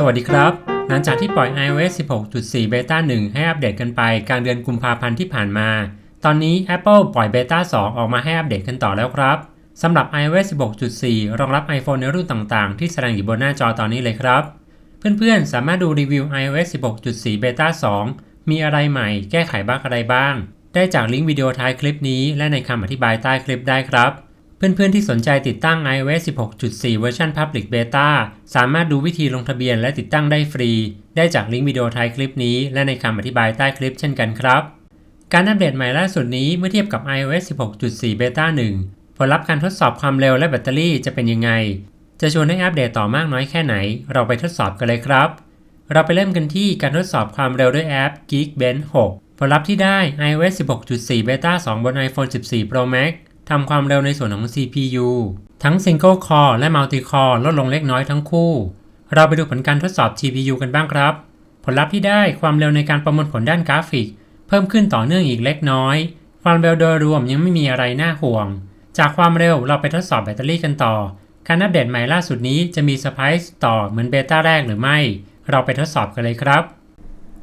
สวัสดีครับ หลังจากที่ปล่อย iOS 16.4 Beta 1 ให้อัปเดตกันไปกลางเดือนกุมภาพันธ์ที่ผ่านมา ตอนนี้ Apple ปล่อย Beta 2 ออกมาให้อัปเดตกันต่อแล้วครับสำหรับ iOS 16.4 รองรับ iPhone ในรุ่นต่างๆ ที่แสดงอยู่บนหน้าจอตอนนี้เลยครับ เพื่อนๆ สามารถดูรีวิว iOS 16.4 Beta 2 มีอะไรใหม่ แก้ไขบ้างอะไรบ้าง ได้จากลิงก์วิดีโอท้ายคลิปนี้และในคำอธิบายใต้คลิปได้ครับ เพื่อนๆที่สนใจติดตั้ง iOS 16.4 เวอร์ชัน Public Beta สามารถดูวิธีลงทะเบียนและติดตั้งได้ฟรี ได้จากลิงก์วิดีโอท้ายคลิปนี้ และในคำอธิบายใต้คลิปเช่นกันครับ การอัปเดตใหม่ล่าสุดนี้เมื่อเทียบกับ iOS 16.4 Beta 1 ผลลัพธ์การทดสอบความเร็วและแบตเตอรี่จะเป็นยังไง จะชวนให้อัปเดตต่อมากน้อยแค่ไหน เราไปทดสอบกันเลยครับ เราไปเริ่มกันที่การทดสอบความเร็วด้วยแอป Geekbench 6 ผลลัพธ์ที่ได้ iOS 16.4 Beta 2 บน iPhone 14 Pro Max ทำความเร็วในส่วนของ CPU ทั้ง Single Core และ Multi Core ลดลงเล็กน้อยทั้งคู่ เราไปดูผลการทดสอบ GPU กันบ้างครับ ผลลัพธ์ที่ได้ความเร็วในการประมวลผลด้านกราฟิก เพิ่มขึ้นต่อเนื่องอีกเล็กน้อย ความเร็วโดยรวมยังไม่มีอะไรน่าห่วง จากความเร็วเราไปทดสอบแบตเตอรี่กันต่อ การอัปเดตใหม่ล่าสุดนี้จะมีเซอร์ไพรส์ต่อเหมือนเบต้าแรกหรือไม่ เราไปทดสอบกันเลยครับ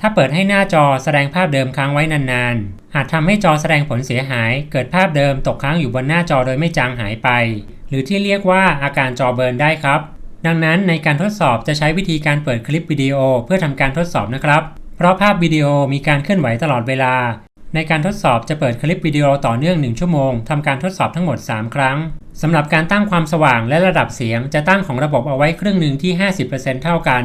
ถ้าเปิดให้หน้าจอแสดงภาพเดิมค้างไว้นานๆ อาจทำให้จอแสดงผลเสียหาย เกิดภาพเดิมตกค้างอยู่บนหน้าจอโดยไม่จางหายไป หรือที่เรียกว่าอาการจอเบิร์นได้ครับ ดังนั้นในการทดสอบจะใช้วิธีการเปิดคลิปวิดีโอเพื่อทำการทดสอบนะครับ เพราะภาพวิดีโอมีการเคลื่อนไหวตลอดเวลา ในการทดสอบจะเปิดคลิปวิดีโอต่อเนื่อง 1 ชั่วโมงทำการทดสอบทั้งหมด 3 ครั้งสำหรับการตั้งความสว่างและระดับเสียงจะตั้งของระบบเอาไว้ครึ่งหนึ่งที่ 50%เท่ากัน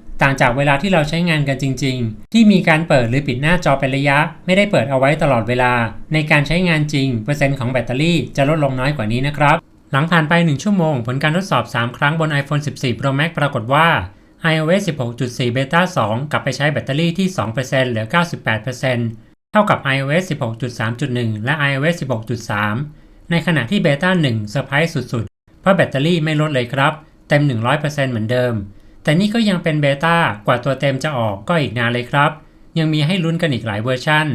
ต่างจากเวลาที่เราใช้งานกันจริง ๆ ที่มีการเปิดหรือปิดหน้าจอเป็นระยะ ไม่ได้เปิดเอาไว้ตลอดเวลา ในการใช้งานจริง เปอร์เซ็นต์ของแบตเตอรี่จะลดลงน้อยกว่านี้นะครับ หลังผ่านไป 1 ชั่วโมง ผลการทดสอบ 3 ครั้งบน iPhone 14 Pro Max ปรากฏว่า iOS 16.4 Beta 2 กลับไปใช้แบตเตอรี่ที่ 2%เหลือ 98%เท่ากับ iOS 16.3.1 และ iOS 16.3 ในขณะที่ Beta 1เซอร์ไพรส์สุดๆ เพราะแบตเตอรี่ไม่ลดเลยครับ เต็ม 100%เหมือนเดิม แต่นี่ก็ยังเป็นเบต้ากว่าตัวเต็มจะออกก็อีกนานเลยครับ ยังมีให้ลุ้นกันอีกหลายเวอร์ชัน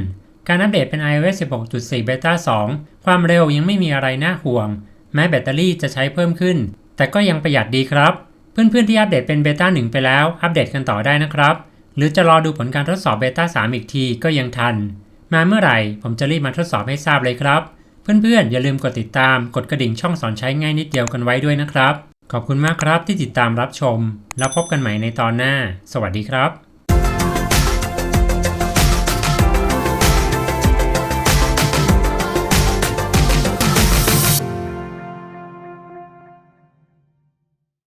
การอัปเดตเป็น iOS 16.4 Beta 2 ความเร็วยังไม่มีอะไรน่าห่วง แม้แบตเตอรี่จะใช้เพิ่มขึ้น แต่ก็ยังประหยัดดีครับ เพื่อนๆที่อัปเดตเป็นเบต้า1ไปแล้ว อัปเดตกันต่อได้นะครับ หรือจะรอดูผลการทดสอบเบต้า3อีกทีก็ยังทัน มาเมื่อไหร่ผมจะรีบมาทดสอบให้ทราบเลยครับ เพื่อนๆอย่าลืมกดติดตาม กดกระดิ่งช่องสอนใช้ง่ายนิดเดียวกันไว้ด้วยนะครับ ขอบคุณมากครับที่ติดตามรับชม แล้วพบกันใหม่ในตอนหน้า สวัสดีครับ